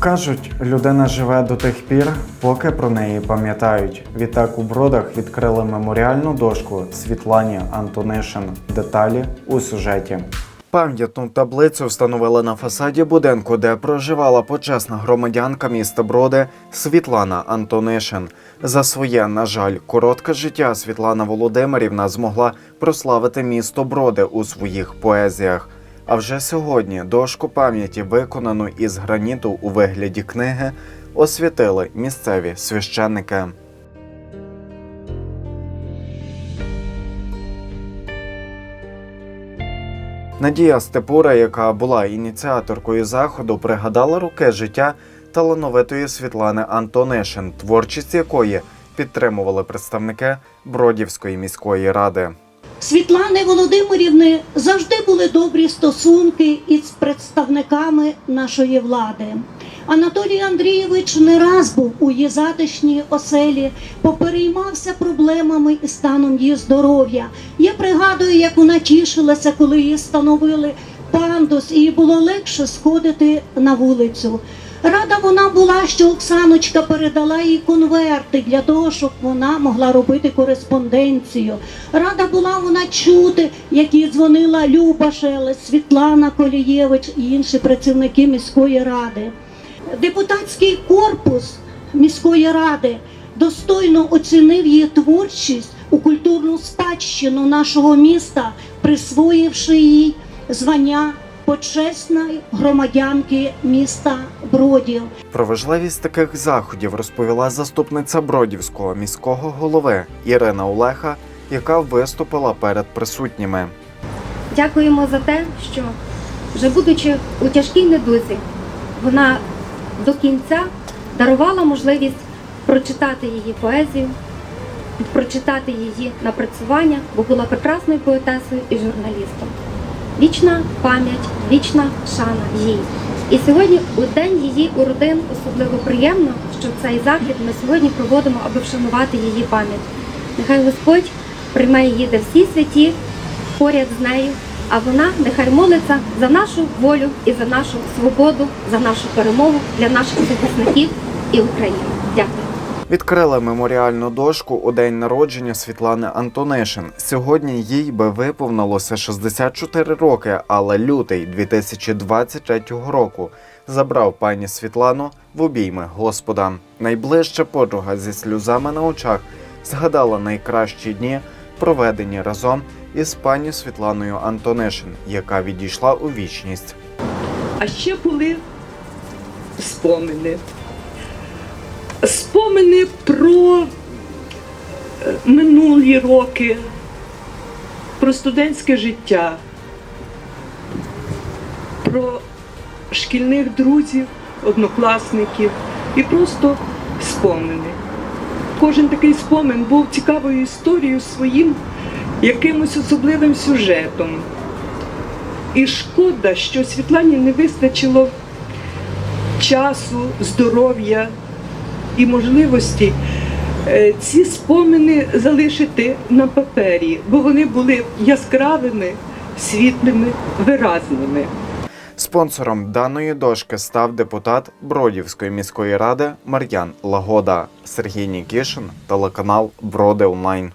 Кажуть, людина живе до тих пір, поки про неї пам'ятають. Відтак у бродах відкрили меморіальну дошку Світлані Антонишин. Деталі у сюжеті. Пам'ятну таблицю встановили на фасаді будинку, де проживала почесна громадянка міста Броди Світлана Антонишин. За своє, на жаль, коротке життя Світлана Володимирівна змогла прославити місто Броди у своїх поезіях. А вже сьогодні дошку пам'яті, виконану із граніту у вигляді книги, освятили місцеві священники. Надія Степура, яка була ініціаторкою заходу, пригадала роки життя талановитої Світлани Антонишин, творчість якої підтримували представники Бродівської міської ради. Світлани Володимирівни завжди були добрі стосунки із представниками нашої влади. Анатолій Андрійович не раз був у її затишній оселі, попереймався проблемами і станом її здоров'я. Я пригадую, як вона тішилася, коли її встановили пандус, і їй було легше сходити на вулицю. Рада вона була, що Оксаночка передала їй конверти для того, щоб вона могла робити кореспонденцію. Рада була вона чути, як їй дзвонила Люба Шелест, Світлана Колієвич і інші працівники міської ради. Депутатський корпус міської ради достойно оцінив її творчість у культурну спадщину нашого міста, присвоївши їй звання почесної громадянки міста Бродів. Про важливість таких заходів розповіла заступниця Бродівського міського голови Ірина Олеха, яка виступила перед присутніми. Дякуємо за те, що вже будучи у тяжкій недузі, вона до кінця дарувала можливість прочитати її поезію, прочитати її напрацювання, бо була прекрасною поетесою і журналістом. Вічна пам'ять, вічна шана їй. І сьогодні у день її у родин особливо приємно, що цей захід ми сьогодні проводимо, аби вшанувати її пам'ять. Нехай Господь прийме її де всі святі поряд з нею, а вона нехай молиться за нашу волю і за нашу свободу, за нашу перемогу для наших захисників і України. Дякую. Відкрили меморіальну дошку у день народження Світлани Антонишин. Сьогодні їй би виповнилося 64 роки, але лютий 2023 року забрав пані Світлану в обійми Господа. Найближча подруга зі сльозами на очах згадала найкращі дні, проведені разом із пані Світланою Антонишин, яка відійшла у вічність. А ще були спомини. Спомини про е, минулі роки, про студентське життя, про шкільних друзів, однокласників і просто спомини. Кожен такий спомин був цікавою історією своїм якимось особливим сюжетом. І шкода, що Світлані не вистачило часу, здоров'я і можливості е, ці спомини залишити на папері, бо вони були яскравими, світлими, виразними. Спонсором даної дошки став депутат Бродівської міської ради Мар'ян Лагода Сергій Нікішин, телеканал Броди Онлайн.